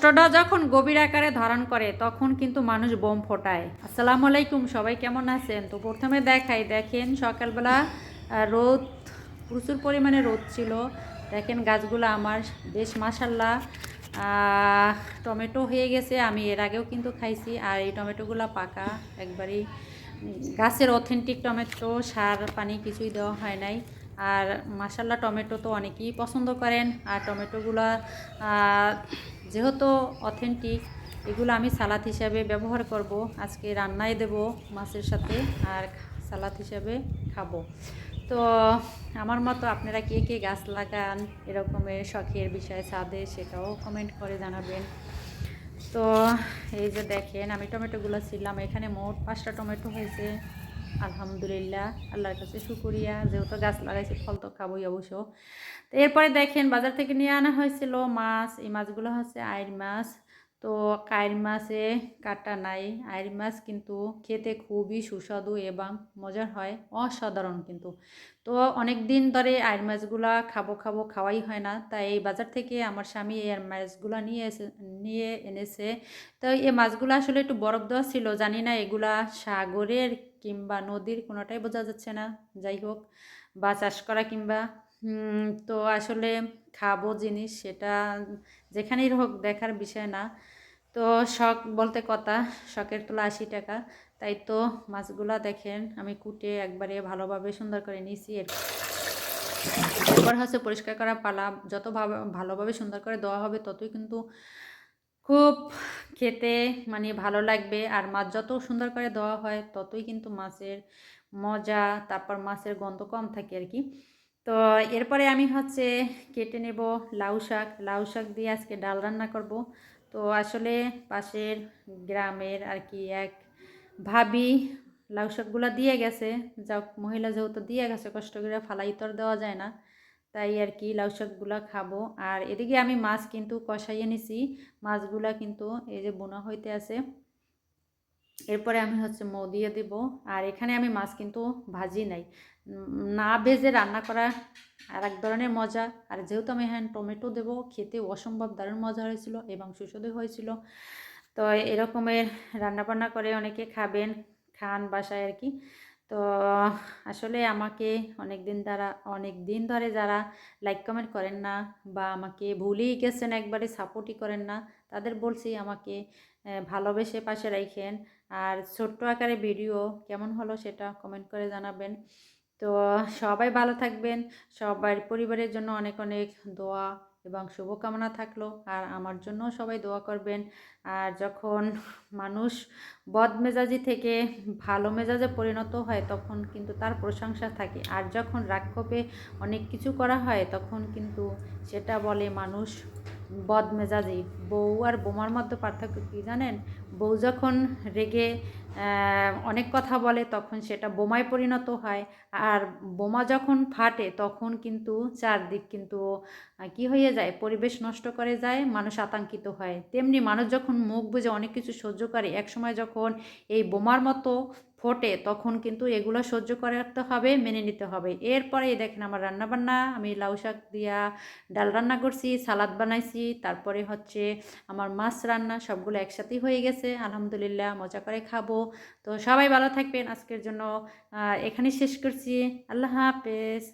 কষ্টটা যখন গভীর আকারে ধারণ করে, তখন কিন্তু মানুষ বোম ফোটায়। আসসালামু আলাইকুম, সবাই কেমন আছেন? তো প্রথমে দেখাই, দেখেন সকালবেলা রোদ, প্রচুর পরিমাণে রোদ ছিল। দেখেন গাছগুলো আমার বেশ মাসাল্লাহ টমেটো হয়ে গেছে, আমি এর আগেও কিন্তু খাইছি। আর এই টমেটোগুলো পাকা, একবারই গাছের অথেন্টিক টমেটো, সার, পানি কিছুই দেওয়া হয় নাই। আর মাসাল্লা টমেটো তো অনেকেই পছন্দ করেন। আর টমেটোগুলো যেহেতু অথেন্টিক এগুলো আমি সালাদ হিসাবে ব্যবহার করব। আজকে রান্নায় দেব মাছের সাথে আর সালাদ হিসাবে খাব। তো আমার মতো আপনারা কে কে গাছ লাগান এরকমের শখের বিষয় ছাদে সেটাও কমেন্ট করে জানাবেন। তো এই যে দেখেন, আমি টমেটোগুলো ছিলাম, এখানে মোট পাঁচটা টমেটো হয়েছে। আলহামদুলিল্লাহ, আল্লাহর কাছে শুকুরিয়া। যেহেতু গাছ লাগাইছি, ফল তো খাবোই অবশ্য। তো এরপরে দেখেন, বাজার থেকে নিয়ে আনা হয়েছিল মাছ। এই মাছগুলো হচ্ছে আইর মাছ। তো কাইর মাছে কাটা নাই। আইর মাছ কিন্তু খেতে খুবই সুস্বাদু এবং মজার হয়, অসাধারণ কিন্তু। তো অনেক দিন ধরে আইর মাছগুলা খাব খাব, খাওয়াই হয় না। তাই এই বাজার থেকে আমার স্বামী আইর মাছগুলা নিয়ে এসে, নিয়ে এনেছে। তো এই মাছগুলো আসলে একটু বরফ দেওয়া ছিল, জানি না এগুলা সাগরের কিংবা নদীর কোনোটাই বোঝা যাচ্ছে না। যাই হোক, বা চাষ করা কিংবা তো আসলে খাব জিনিস সেটা যেখানেই হোক দেখার বিষয় না। তো শখ বলতে কথা, শখের তোলা আশি টাকা। তাই তো মাছগুলা দেখেন, আমি কুটে একবারে ভালোভাবে সুন্দর করে নিয়েছি। এর এরপর হচ্ছে পরিষ্কার করা পালা, যত ভালোভাবে সুন্দর করে দেওয়া হবে ততই কিন্তু খুব খেতে মানে ভালো লাগবে। আর মাছ যত সুন্দর করে দেওয়া হয়, ততই কিন্তু মাছের মজা, তারপর মাছের গন্ধ কম থাকে আর কি। তো এরপরে আমি হচ্ছে কেটে নেব লাউ শাক। লাউ শাক দিয়ে আজকে ডাল রান্না করব। তো আসলে পাশের গ্রামের আর কি এক ভাবি লাউ শাকগুলো দিয়ে গেছে। যা মহিলা যেহেতু দিয়ে গেছে, কষ্ট করে ফালাই তো দেওয়া যায় না। তাই আর কি লাউ শাকগুলো খাব। আর এদিকে আমি মাছ কিন্তু কষাইয়ে নিছি। মাছগুলা কিন্তু এই যে বোনা হইতে আছে। এরপরে আমি হচ্ছে মৌ দিয়ে দিব। আর এখানে আমি মাছ কিন্তু ভাজি নাই। না ভেজে রান্না করা আর এক ধরনের মজা। আর যেহেতু আমি হ্যাঁ টমেটো দেবো, খেতে অসম্ভব দারুণ মজা হয়েছিল এবং সুস্বাদু হয়েছিল। তো এরকমের রান্নাবান্না করে অনেকে খাবেন, খান বাসায় আর কি। তো আসলে আমাকে অনেক দিন দ্বারা অনেক দিন ধরে যারা লাইক কমেন্ট করেন না বা আমাকে ভুলেই গেছেন, একবারে সাপোর্টই করেন না, তাদের বলছি আমাকে ভালোবেসে পাশে রাখেন আর ছোট্ট আকারে ভিডিও কেমন হলো সেটা কমেন্ট করে জানাবেন। তো সবাই ভালো থাকবেন। সবার পরিবারের জন্য অনেক অনেক দোয়া এবং শুভকামনা থাকল। আর আমার জন্য সবাই দোয়া করবেন। আর যখন মানুষ বদ মেজাজি থেকে ভালো মেজাজে পরিণত হয়, তখন কিন্তু তার প্রশংসা থাকে। আর যখন রাক্ষোপে অনেক কিছু করা হয়, তখন কিন্তু সেটা বলে মানুষ বদ মেজাজি বউ আর বোমার মধ্যে পার্থক্য কী জানেন? বউ যখন রেগে অনেক কথা বলে, তখন সেটা বোমায় পরিণত হয়। আর বোমা যখন ফাটে, তখন কিন্তু চারদিক কিন্তু কি হয়ে যায়? পরিবেশ নষ্ট করে যায়, মানুষ আতঙ্কিত হয়। তেমনি মানুষ যখন মুখ বুঝে অনেক কিছু সহ্য করে, একসময় যখন এই বোমার মতো ফোটে, তখন কিন্তু এগুলো সহ্য করতে হবে, মেনে নিতে হবে। এরপরে দেখেন আমার রান্নাবান্না, আমি লাউ শাক দিয়া ডাল রান্না করছি, সালাদ বানাইছি, তারপরে হচ্ছে আমার মাছ রান্না, সবগুলো একসাথেই হয়ে গেছে, আলহামদুলিল্লাহ, মজা করে খাব। তো সবাই ভালো থাকবেন, আজকের জন্য এখানে এখানেই শেষ করছি। আল্লাহ হাফেজ।